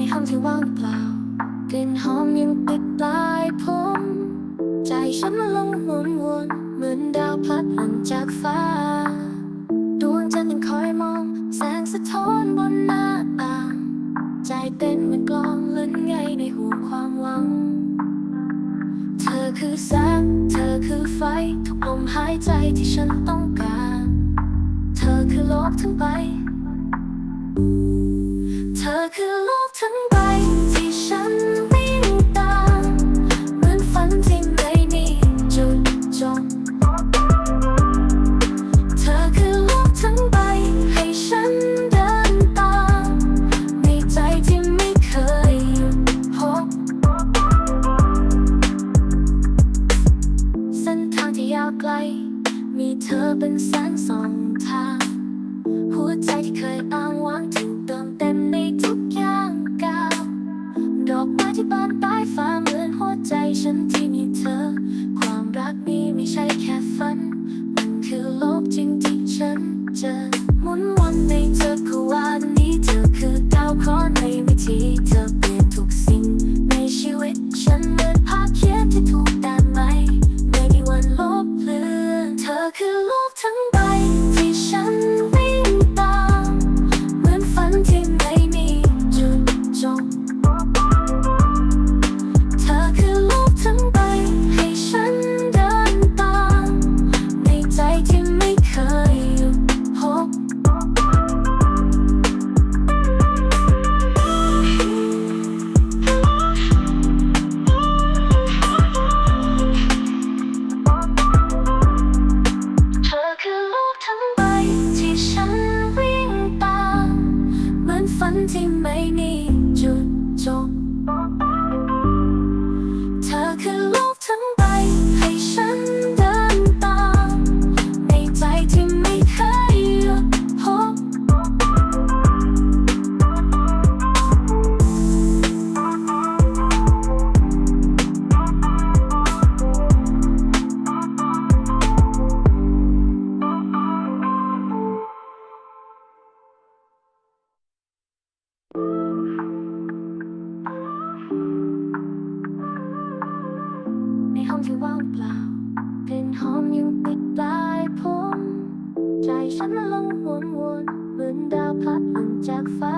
ในห้องที่ว่างเปล่า กลิ่นหอมยังติดปลายผม ใจฉันมันลงหมุนวนเหมือนดาวพลัดหล่นจากฟ้า ดวงจันทร์ยังคอยมอง แสงสะท้อนบนหน้าต่าง ใจเต้นเหมือนกลองเล่นไงในห่วความหวัง เธอคือแสง เธอคือไฟทุกลมหายใจที่ฉันต้องการ เธอคือโลกทั้งใบ คือโลกทั้งใบที่ฉันวิ่งตามเหมือนฝันที่ไม่มีจุดจบเธอคือโลกทั้งใบให้ฉันเดินตามในใจที่ไม่เคยหยุดพบเส้นทางที่ยาวไกล มีเธอเป็นแสงสองทาง หัวใจที่เคยอ้างว้างถูก ฉันที่มีเธอ ความรักนี้ไม่ใช่แค่ฝัน มันคือโลกจริงที่ฉันเจอ ไม่มีจุดจบ ที่ว่างเปล่ากลิ่นหอมยังติดปลายผม ใจฉันลงหวนวนเหมือนดาวพลัดหล่นจากฟ้า